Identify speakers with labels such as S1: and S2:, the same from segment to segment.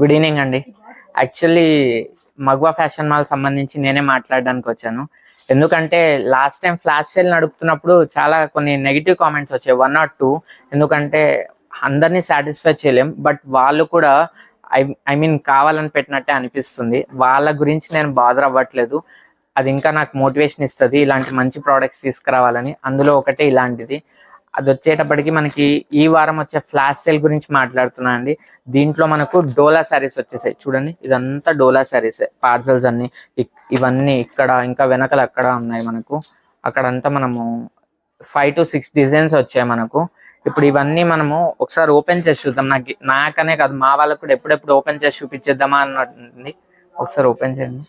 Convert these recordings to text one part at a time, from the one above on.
S1: Good evening అండి. Actually Maguva fashion mall సంబంధించి నేనే మాట్లాడడానికి వచ్చాను. ఎందుకంటే లాస్ట్ టైం ఫ్లాష్ సేల్ నడుపుతున్నప్పుడు చాలా కొన్ని నెగిటివ్ కామెంట్స్ వచ్చాయి. వన్ నాట్ టూ ఎందుకంటే అందరినీ సాటిస్ఫై చేయలేం. బట్ వాళ్ళు కూడా ఐ ఐ మీన్ కావాలని పెట్టినట్టే అనిపిస్తుంది. వాళ్ళ గురించి నేను బాధర్ అవ్వట్లేదు. అది ఇంకా నాకు మోటివేషన్ ఇస్తుంది. ఇలాంటి మంచి ప్రోడక్ట్స్ తీసుకురావాలని. అందులో ఒకటే ఇలాంటిది. అది వచ్చేటప్పటికి మనకి ఈ వారం వచ్చే ఫ్లాష్ సేల్ గురించి మాట్లాడుతున్నా అండి. దీంట్లో మనకు డోలా శారీస్ వచ్చేసాయి. చూడండి ఇదంతా డోలా శారీస్. పార్సల్స్ అన్ని ఇవన్నీ ఇక్కడ ఇంకా వెనకలు అక్కడ ఉన్నాయి మనకు. అక్కడంతా మనము ఫైవ్ టు సిక్స్ డిజైన్స్ వచ్చాయి మనకు. ఇప్పుడు ఇవన్నీ మనము ఒకసారి ఓపెన్ చేసి చూద్దాం. నాకు నాకనే కాదు మా వాళ్ళకు కూడా ఎప్పుడెప్పుడు ఓపెన్ చేసి చూపించేద్దామా అన్నట్టుంది. ఒకసారి ఓపెన్ చేయండి.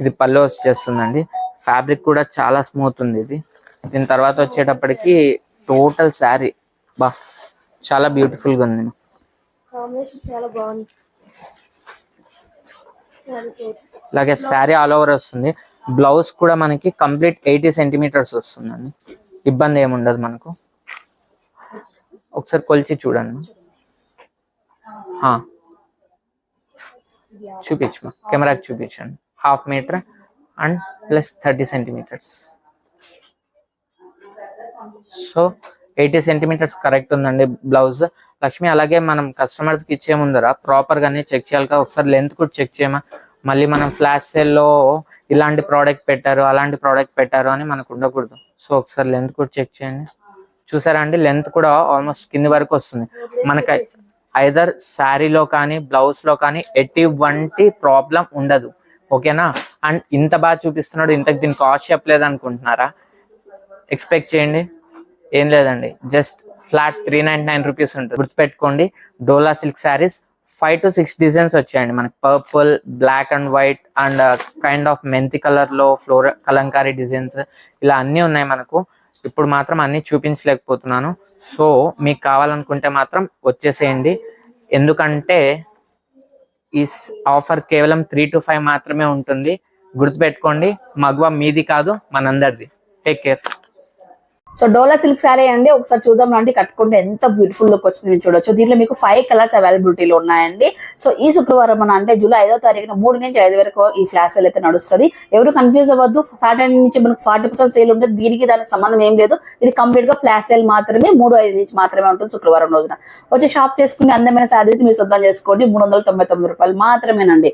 S1: ఇది పళ్ళు వచ్చేస్తుందండి. ఫ్యాబ్రిక్ కూడా చాలా స్మూత్ ఉంది ఇది. దీని తర్వాత వచ్చేటప్పటికి టోటల్ శారీ. బా చాలా బ్యూటిఫుల్గా ఉంది. అలాగే శారీ ఆల్ ఓవర్ వస్తుంది. బ్లౌజ్ కూడా మనకి కంప్లీట్ ఎయిటీ సెంటీమీటర్స్ వస్తుందండి. ఇబ్బంది ఏముండదు మనకు. ఒకసారి కొలిచి చూడండి. ఆ. చూపించు కెమెరాకి చూపించండి. Half metre and plus thirty centimetres so eighty centimetres correct ఉందండి బ్లౌజ్ లక్ష్మి అలాగే మనం కస్టమర్స్కి ఇచ్చే ముందర ప్రాపర్ గానే చెక్ చేయాలి కదా. ఒకసారి లెంత్ కూడా చెక్ చేయమా? మళ్ళీ మనం ఫ్లాష్ సేల్లో ఇలాంటి ప్రోడక్ట్ పెట్టారు అలాంటి ప్రోడక్ట్ పెట్టారు అని మనకు ఉండకూడదు. సో ఒకసారి లెంత్ కూడా చెక్ చేయండి. చూసారా అండి? లెంత్ కూడా ఆల్మోస్ట్ కింది వరకు వస్తుంది. మనకి ఐదర్ శారీలో కానీ బ్లౌజ్లో కానీ ఎటువంటి ప్రాబ్లం ఉండదు. ఓకేనా అండ్ ఇంత బాగా చూపిస్తున్నాడు ఇంతకు దీని కాస్ట్ చెప్పలేదు అనుకుంటున్నారా ఎక్స్పెక్ట్ చేయండి. ఏం లేదండి. Just flat three nine nine rupees ఉంటుంది. గుర్తుపెట్టుకోండి. Dola silk sarees five to six designs వచ్చాయండి. మనకి purple black and white and kind of మెంతి కలర్లో ఫ్లోర కలంకారీ డిజైన్స్ ఇలా అన్నీ ఉన్నాయి మనకు. ఇప్పుడు మాత్రం అన్ని చూపించలేకపోతున్నాను. సో మీకు కావాలనుకుంటే మాత్రం వచ్చేసేయండి. ఎందుకంటే ఈ ఆఫర్ కేవలం త్రీ టు ఫైవ్ మాత్రమే ఉంటుంది. గుర్తుపెట్టుకోండి. మగవ మీది కాదు మనందరిది. Take care
S2: so Dola silk saree అండి ఒకసారి చూద్దాం రండి కట్టుకుంటే ఎంత బ్యూటిఫుల్ లుక్ వచ్చింది మీరు చూడొచ్చు. దీంట్లో మీకు ఫైవ్ కలర్స్ అవైలబిలిటీలో ఉన్నాయండి. సో ఈ శుక్రవారం మన అంటే జూలై ఐదో తారీఖున మూడు నుంచి ఐదు వరకు ఈ ఫ్లాష్ సేల్ అయితే నడుస్తుంది. ఎవరు కన్ఫ్యూజ్ అవ్వద్దు సాటర్డే నుంచి మనకు ఫార్టీ పర్సెంట్ సేల్ ఉంటుంది దీనికి దానికి సంబంధం ఏం లేదు. ఇది కంప్లీట్గా ఫ్లాష్ సేల్ మాత్రమే మూడు ఐదు నుంచి మాత్రమే ఉంటుంది శుక్రవారం రోజున. వచ్చి షాప్ చేసుకుని అందమైన శారీస్ మీరు సొంతం చేసుకోండి. మూడు వందల తొంభై తొమ్మిది రూపాయలు మాత్రమేనండి.